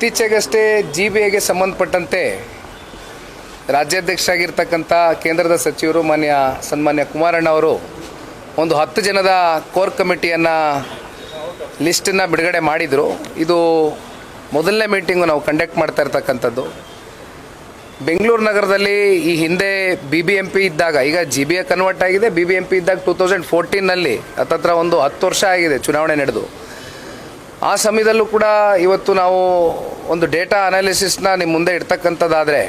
ಇತ್ತೀಚೆಗಷ್ಟೇ G B ಎಗೆ ಸಂಬಂಧಪಟ್ಟಂತೆ ರಾಜ್ಯಾಧ್ಯಕ್ಷರಾಗಿರ್ತಕ್ಕಂಥ ಕೇಂದ್ರದ ಸಚಿವರು ಮಾನ್ಯ ಸನ್ಮಾನ್ಯ ಕುಮಾರಣ್ಣ ಅವರು ಒಂದು ಹತ್ತು ಜನದ ಕೋರ್ ಕಮಿಟಿಯನ್ನು ಲಿಸ್ಟನ್ನು ಬಿಡುಗಡೆ ಮಾಡಿದರು. ಇದು ಮೊದಲನೇ ಮೀಟಿಂಗು ನಾವು ಕಂಡಕ್ಟ್ ಮಾಡ್ತಾ ಇರ್ತಕ್ಕಂಥದ್ದು. ಬೆಂಗಳೂರು ನಗರದಲ್ಲಿ ಈ ಹಿಂದೆ ಬಿ ಬಿ ಎಂ ಪಿ ಇದ್ದಾಗ, ಈಗ ಜಿ ಬಿ ಎ ಕನ್ವರ್ಟ್ ಆಗಿದೆ. ಬಿ ಬಿ ಎಂ ಪಿ ಇದ್ದಾಗ ಟೂ ತೌಸಂಡ್ ಫೋರ್ಟೀನಲ್ಲಿ ಹತ್ತತ್ರ ಒಂದು ಹತ್ತು ವರ್ಷ ಆಗಿದೆ ಚುನಾವಣೆ ನಡೆದು. ಆ ಸಮಯದಲ್ಲೂ ಕೂಡ ಇವತ್ತು ನಾವು ಒಂದು ಡೇಟಾ ಅನಾಲಿಸಿಸ್ನ ನಿಮ್ಮ ಮುಂದೆ ಇಡ್ತಕ್ಕಂಥದ್ದಾದರೆ,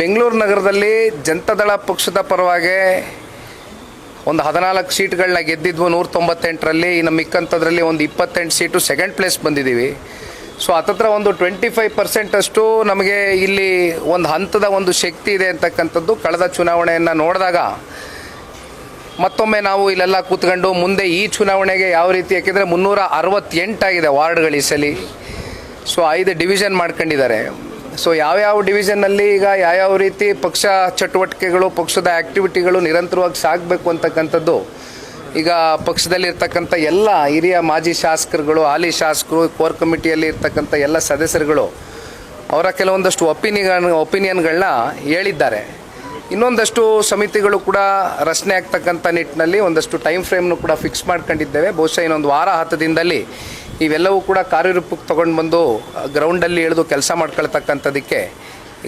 ಬೆಂಗಳೂರು ನಗರದಲ್ಲಿ ಜನತಾದಳ ಪಕ್ಷದ ಪರವಾಗಿ ಒಂದು ಹದಿನಾಲ್ಕು ಸೀಟ್ಗಳನ್ನ ಗೆದ್ದಿದ್ವು ನೂರ ತೊಂಬತ್ತೆಂಟರಲ್ಲಿ ಇನ್ನು ಮಿಕ್ಕಂಥದ್ರಲ್ಲಿ ಒಂದು ಇಪ್ಪತ್ತೆಂಟು ಸೀಟು ಸೆಕೆಂಡ್ ಪ್ಲೇಸ್ ಬಂದಿದ್ದೀವಿ. ಸೊ ಹತ್ತತ್ರ ಒಂದು ಟ್ವೆಂಟಿ ಫೈವ್ ಪರ್ಸೆಂಟಷ್ಟು ನಮಗೆ ಇಲ್ಲಿ ಒಂದು ಹಂತದ ಒಂದು ಶಕ್ತಿ ಇದೆ ಅಂತಕ್ಕಂಥದ್ದು, ಕಳೆದ ಚುನಾವಣೆಯನ್ನು ನೋಡಿದಾಗ ಮತ್ತೊಮ್ಮೆ ನಾವು ಇಲ್ಲೆಲ್ಲ ಕೂತ್ಕೊಂಡು ಮುಂದೆ ಈ ಚುನಾವಣೆಗೆ ಯಾವ ರೀತಿ, ಯಾಕೆಂದರೆ ಮುನ್ನೂರ ಅರವತ್ತೆಂಟಾಗಿದೆ ವಾರ್ಡ್ಗಳು ಈ ಸಲ. ಸೊ ಐದು ಡಿವಿಷನ್ ಮಾಡ್ಕೊಂಡಿದ್ದಾರೆ. ಸೊ ಯಾವ್ಯಾವ ಡಿವಿಷನ್ನಲ್ಲಿ ಈಗ ಯಾವ್ಯಾವ ರೀತಿ ಪಕ್ಷ ಚಟುವಟಿಕೆಗಳು, ಪಕ್ಷದ ಆ್ಯಕ್ಟಿವಿಟಿಗಳು ನಿರಂತರವಾಗಿ ಸಾಗಬೇಕು ಅಂತಕ್ಕಂಥದ್ದು, ಈಗ ಪಕ್ಷದಲ್ಲಿರ್ತಕ್ಕಂಥ ಎಲ್ಲ ಹಿರಿಯ ಮಾಜಿ ಶಾಸಕರುಗಳು, ಹಾಲಿ ಶಾಸಕರು, ಕೋರ್ ಕಮಿಟಿಯಲ್ಲಿ ಇರ್ತಕ್ಕಂಥ ಎಲ್ಲ ಸದಸ್ಯರುಗಳು ಅವರ ಕೆಲವೊಂದಷ್ಟು ಒಪಿನಿಯನ್, ಒಪಿನಿಯನ್ಗಳನ್ನ ಹೇಳಿದ್ದಾರೆ. ಇನ್ನೊಂದಷ್ಟು ಸಮಿತಿಗಳು ಕೂಡ ರಚನೆ ಆಗ್ತಕ್ಕಂಥ ನಿಟ್ಟಿನಲ್ಲಿ ಒಂದಷ್ಟು ಟೈಮ್ ಫ್ರೇಮ್ನು ಕೂಡ ಫಿಕ್ಸ್ ಮಾಡ್ಕೊಂಡಿದ್ದೇವೆ. ಬಹುಶಃ ಇನ್ನೊಂದು ವಾರ ಹತ್ತು ದಿನದಲ್ಲಿ ಇವೆಲ್ಲವೂ ಕೂಡ ಕಾರ್ಯರೂಪಕ್ಕೆ ತಗೊಂಡು ಬಂದು ಗ್ರೌಂಡಲ್ಲಿ ಇಳಿದು ಕೆಲಸ ಮಾಡ್ಕೊಳ್ತಕ್ಕಂಥದ್ದಕ್ಕೆ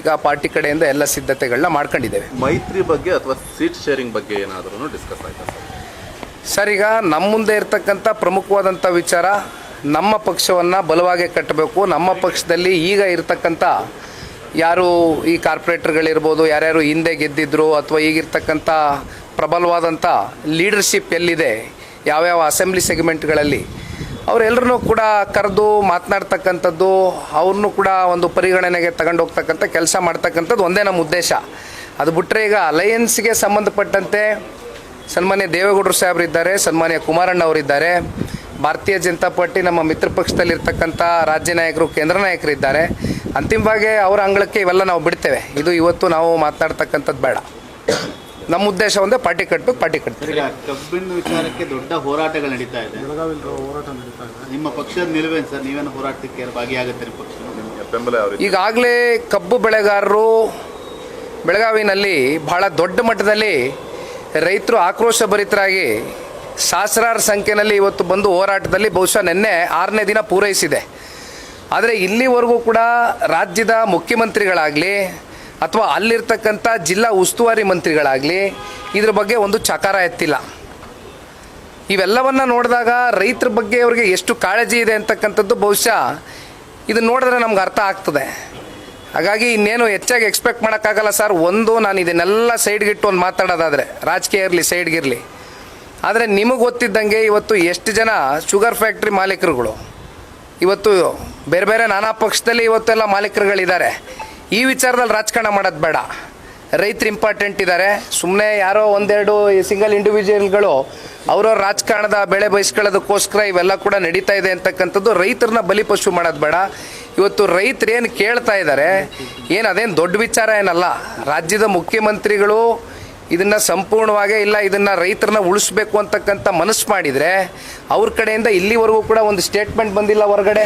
ಈಗ ಪಾರ್ಟಿ ಕಡೆಯಿಂದ ಎಲ್ಲ ಸಿದ್ಧತೆಗಳನ್ನ ಮಾಡ್ಕೊಂಡಿದ್ದೇವೆ. ಮೈತ್ರಿ ಬಗ್ಗೆ ಅಥವಾ ಸೀಟ್ ಶೇರಿಂಗ್ ಬಗ್ಗೆ ಏನಾದರೂ ಡಿಸ್ಕಸ್ ಆಯ್ತಾ ಸರ್? ಸರ್ ಈಗ ನಮ್ಮ ಮುಂದೆ ಇರತಕ್ಕಂಥ ಪ್ರಮುಖವಾದಂಥ ವಿಚಾರ ನಮ್ಮ ಪಕ್ಷವನ್ನು ಬಲವಾಗಿ ಕಟ್ಟಬೇಕು. ನಮ್ಮ ಪಕ್ಷದಲ್ಲಿ ಈಗ ಇರ್ತಕ್ಕಂಥ ಯಾರು ಈ ಕಾರ್ಪೊರೇಟರ್ಗಳಿರ್ಬೋದು, ಯಾರ್ಯಾರು ಹಿಂದೆ ಗೆದ್ದಿದ್ರು ಅಥವಾ ಈಗಿರ್ತಕ್ಕಂಥ ಪ್ರಬಲವಾದಂಥ ಲೀಡರ್ಶಿಪ್ ಎಲ್ಲಿದೆ, ಯಾವ್ಯಾವ ಅಸೆಂಬ್ಲಿ ಸೆಗ್ಮೆಂಟ್ಗಳಲ್ಲಿ ಅವರೆಲ್ಲರೂ ಕೂಡ ಕರೆದು ಮಾತನಾಡ್ತಕ್ಕಂಥದ್ದು, ಅವ್ರನ್ನೂ ಕೂಡ ಒಂದು ಪರಿಗಣನೆಗೆ ತಗೊಂಡು ಹೋಗ್ತಕ್ಕಂಥ ಕೆಲಸ ಮಾಡ್ತಕ್ಕಂಥದ್ದು ಒಂದೇ ನಮ್ಮ ಉದ್ದೇಶ. ಅದು ಬಿಟ್ಟರೆ ಈಗ ಅಲಯನ್ಸ್ಗೆ ಸಂಬಂಧಪಟ್ಟಂತೆ ಸನ್ಮಾನ್ಯ ದೇವೇಗೌಡರು ಸಾಹೇಬರಿದ್ದಾರೆ ಸನ್ಮಾನ್ಯ ಕುಮಾರಣ್ಣ ಅವರಿದ್ದಾರೆ ಭಾರತೀಯ ಜನತಾ ಪಾರ್ಟಿ ನಮ್ಮ ಮಿತ್ರ ಪಕ್ಷದಲ್ಲಿರ್ತಕ್ಕಂಥ ರಾಜ್ಯ ನಾಯಕರು, ಕೇಂದ್ರ ನಾಯಕರಿದ್ದಾರೆ ಅಂತಿಮವಾಗಿ ಅವರ ಅಂಗಳಕ್ಕೆ ಇವೆಲ್ಲ ನಾವು ಬಿಡ್ತೇವೆ. ಇದು ಇವತ್ತು ನಾವು ಮಾತನಾಡ್ತಕ್ಕಂಥದ್ದು ಬೇಡ. ನಮ್ಮ ಉದ್ದೇಶ ಒಂದೇ ಪಾರ್ಟಿ ಕಟ್ಟಬೇಕು ಪಾರ್ಟಿ ಕಟ್ತೀವಿ. ಈಗ ಕಬ್ಬಿನ ವಿಚಾರಕ್ಕೆ ದೊಡ್ಡ ಹೋರಾಟಗಳು ನಡೀತಾ ಇದೆ. ನಿಮ್ಮ ಪಕ್ಷದ ನಿಲುವೇನು ಸರ್? ನೀವೇನು ಹೋರಾಟಕ್ಕೆ ಭಾಗಿಯಾಗುತ್ತೆ ಪಕ್ಷ ನಿಮ್ಗೆ ಬೆಂಬಲ ಯಾವ ಈಗಾಗಲೇ ಕಬ್ಬು ಬೆಳೆಗಾರರು ಬೆಳಗಾವಿನಲ್ಲಿ ಬಹಳ ದೊಡ್ಡ ಮಟ್ಟದಲ್ಲಿ ರೈತರು ಆಕ್ರೋಶ ಭರಿತರಾಗಿ ಸಹಸ್ರಾರು ಸಂಖ್ಯೆಯಲ್ಲಿ ಇವತ್ತು ಬಂದು ಹೋರಾಟದಲ್ಲಿ ಬಹುಶಃ ನಿನ್ನೆ ಆರನೇ ದಿನ ಪೂರೈಸಿದೆ. ಆದರೆ ಇಲ್ಲಿವರೆಗೂ ಕೂಡ ರಾಜ್ಯದ ಮುಖ್ಯಮಂತ್ರಿಗಳಾಗಲಿ ಅಥವಾ ಅಲ್ಲಿರ್ತಕ್ಕಂಥ ಜಿಲ್ಲಾ ಉಸ್ತುವಾರಿ ಮಂತ್ರಿಗಳಾಗಲಿ ಇದ್ರ ಬಗ್ಗೆ ಒಂದು ಚಕಾರ ಎತ್ತಿಲ್ಲ. ಇವೆಲ್ಲವನ್ನು ನೋಡಿದಾಗ ರೈತರ ಬಗ್ಗೆ ಅವರಿಗೆ ಎಷ್ಟು ಕಾಳಜಿ ಇದೆ ಅಂತಕ್ಕಂಥದ್ದು ಬಹುಶಃ ಇದನ್ನು ನೋಡಿದ್ರೆ ನಮ್ಗೆ ಅರ್ಥ ಆಗ್ತದೆ. ಹಾಗಾಗಿ ಇನ್ನೇನು ಹೆಚ್ಚಾಗಿ ಎಕ್ಸ್ಪೆಕ್ಟ್ ಮಾಡೋಕ್ಕಾಗಲ್ಲ ಸರ್ ಒಂದು, ನಾನು ಇದನ್ನೆಲ್ಲ ಸೈಡ್ಗಿಟ್ಟು ಒಂದು ಮಾತಾಡೋದಾದರೆ, ರಾಜಕೀಯ ಇರಲಿ ಸೈಡ್ಗಿರಲಿ ಆದರೆ ನಿಮಗೆ ಗೊತ್ತಿದ್ದಂಗೆ ಇವತ್ತು ಎಷ್ಟು ಜನ ಶುಗರ್ ಫ್ಯಾಕ್ಟ್ರಿ ಮಾಲೀಕರುಗಳು ಇವತ್ತು ಬೇರೆ ಬೇರೆ ನಾನಾ ಪಕ್ಷದಲ್ಲಿ ಇವತ್ತೆಲ್ಲ ಮಾಲೀಕರುಗಳಿದ್ದಾರೆ. ಈ ವಿಚಾರದಲ್ಲಿ ರಾಜಕಾರಣ ಮಾಡೋದು ಬೇಡ. ರೈತರು ಇಂಪಾರ್ಟೆಂಟ್ ಇದ್ದಾರೆ ಸುಮ್ಮನೆ ಯಾರೋ ಒಂದೆರಡು ಸಿಂಗಲ್ ಇಂಡಿವಿಜುವಲ್ಗಳು ಅವರವ್ರ ರಾಜಕಾರಣದ ಬೆಳೆ ಬಯಸ್ಕೊಳ್ಳೋದಕ್ಕೋಸ್ಕರ ಇವೆಲ್ಲ ಕೂಡ ನಡೀತಾ ಇದೆ ಅಂತಕ್ಕಂಥದ್ದು ರೈತರನ್ನ ಬಲಿಪಶು ಮಾಡೋದು ಬೇಡ. ಇವತ್ತು ರೈತರು ಏನು ಕೇಳ್ತಾ ಇದ್ದಾರೆ ಏನು ಅದೇನು ದೊಡ್ಡ ವಿಚಾರ ಏನಲ್ಲ. ರಾಜ್ಯದ ಮುಖ್ಯಮಂತ್ರಿಗಳು ಇದನ್ನ ಸಂಪೂರ್ಣವಾಗಿ ಇಲ್ಲ, ಇದನ್ನ ರೈತರನ್ನ ಉಳಿಸ್ಬೇಕು ಅಂತಕ್ಕಂಥ ಮನಸ್ಸು ಮಾಡಿದರೆ ಅವ್ರ ಕಡೆಯಿಂದ ಇಲ್ಲಿವರೆಗೂ ಕೂಡ ಒಂದು ಸ್ಟೇಟ್ಮೆಂಟ್ ಬಂದಿಲ್ಲ ಹೊರಗಡೆ.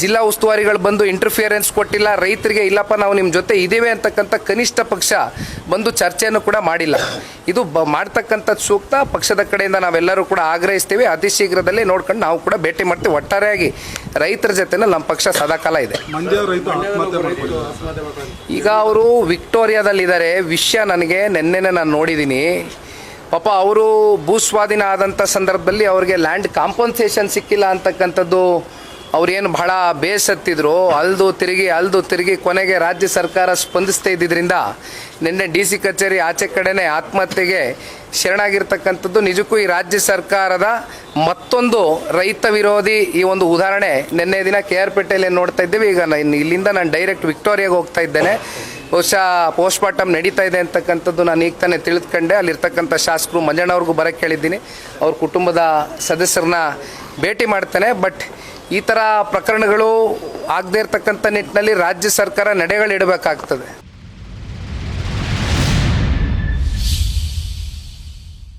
ಜಿಲ್ಲಾ ಉಸ್ತುವಾರಿಗಳು ಬಂದು ಇಂಟರ್ಫಿಯರೆನ್ಸ್ ಕೊಟ್ಟಿಲ್ಲ ರೈತರಿಗೆ ಇಲ್ಲಪ್ಪ ನಾವು ನಿಮ್ಮ ಜೊತೆ ಇದ್ದೇವೆ ಅಂತಕ್ಕಂಥ ಕನಿಷ್ಠ ಪಕ್ಷ ಬಂದು ಚರ್ಚೆಯನ್ನು ಕೂಡ ಮಾಡಿಲ್ಲ. ಇದು ಬ ಮಾಡ್ತಕ್ಕಂಥದ್ದು ಸೂಕ್ತ ಪಕ್ಷದ ಕಡೆಯಿಂದ ನಾವೆಲ್ಲರೂ ಕೂಡ ಆಗ್ರಹಿಸ್ತೀವಿ. ಅತಿ ಶೀಘ್ರದಲ್ಲೇ ನೋಡ್ಕೊಂಡು ನಾವು ಕೂಡ ಭೇಟಿ ಮಾಡ್ತೀವಿ. ಒಟ್ಟಾರೆಯಾಗಿ ರೈತರ ಜೊತೆನೇ ನಮ್ಮ ಪಕ್ಷ ಸದಾಕಾಲ ಇದೆ. ಈಗ ಅವರು ವಿಕ್ಟೋರಿಯಾದಲ್ಲಿದ್ದಾರೆ. ವಿಷಯ ನನಗೆ ನಿನ್ನೆನೇ ನಾನು ನೋಡಿದ್ದೀನಿ. ಪಾಪ ಅವರು ಭೂಸ್ವಾಧೀನ ಆದಂಥ ಸಂದರ್ಭದಲ್ಲಿ ಅವರಿಗೆ ಲ್ಯಾಂಡ್ ಕಾಂಪನ್ಸೇಷನ್ ಸಿಕ್ಕಿಲ್ಲ ಅಂತಕ್ಕಂಥದ್ದು ಅವ್ರೇನು ಬಹಳ ಬೇಸತ್ತಿದ್ರು, ಅಲ್ದು ತಿರುಗಿ ಅಲ್ದು ತಿರುಗಿ ಕೊನೆಗೆ ರಾಜ್ಯ ಸರ್ಕಾರ ಸ್ಪಂದಿಸ್ತಾ ಇದ್ದಿದ್ರಿಂದ ನಿನ್ನೆ ಡಿ ಸಿ ಕಚೇರಿ ಆಚೆ ಕಡೆನೆ ಆತ್ಮಹತ್ಯೆಗೆ ಶರಣಾಗಿರ್ತಕ್ಕಂಥದ್ದು ನಿಜಕ್ಕೂ ಈ ರಾಜ್ಯ ಸರ್ಕಾರದ ಮತ್ತೊಂದು ರೈತ ವಿರೋಧಿ ಈ ಒಂದು ಉದಾಹರಣೆ. ನಿನ್ನೆ ದಿನ ಕೆ ಆರ್ ಪೇಟೆಯಲ್ಲಿ ನೋಡ್ತಾ ಇದ್ದೀವಿ. ಈಗ ನಾನು ಇಲ್ಲಿಂದ ನಾನು ಡೈರೆಕ್ಟ್ ವಿಕ್ಟೋರಿಯಾಗೆ ಹೋಗ್ತಾ ಇದ್ದೇನೆ. ಬಹುಶಃ ಪೋಸ್ಟ್ ಮಾರ್ಟಮ್ ನಡೀತಾ ಇದೆ ಅಂತಕ್ಕಂಥದ್ದು ನಾನು ಈಗ ತಾನೇ ತಿಳಿದುಕೊಂಡೆ. ಅಲ್ಲಿರ್ತಕ್ಕಂಥ ಶಾಸಕರು ಮಂಜಣ್ಣವ್ರಿಗೂ ಬರೋಕ್ಕೆ ಹೇಳಿದ್ದೀನಿ. ಅವ್ರ ಕುಟುಂಬದ ಸದಸ್ಯರನ್ನ ಭೇಟಿ ಮಾಡ್ತೇನೆ ಬಟ್ ಈ ಥರ ಪ್ರಕರಣಗಳು ಆಗದೇ ಇರತಕ್ಕಂಥ ನಿಟ್ಟಿನಲ್ಲಿ ರಾಜ್ಯ ಸರ್ಕಾರ ನಡೆಗಳಿಡಬೇಕಾಗ್ತದೆ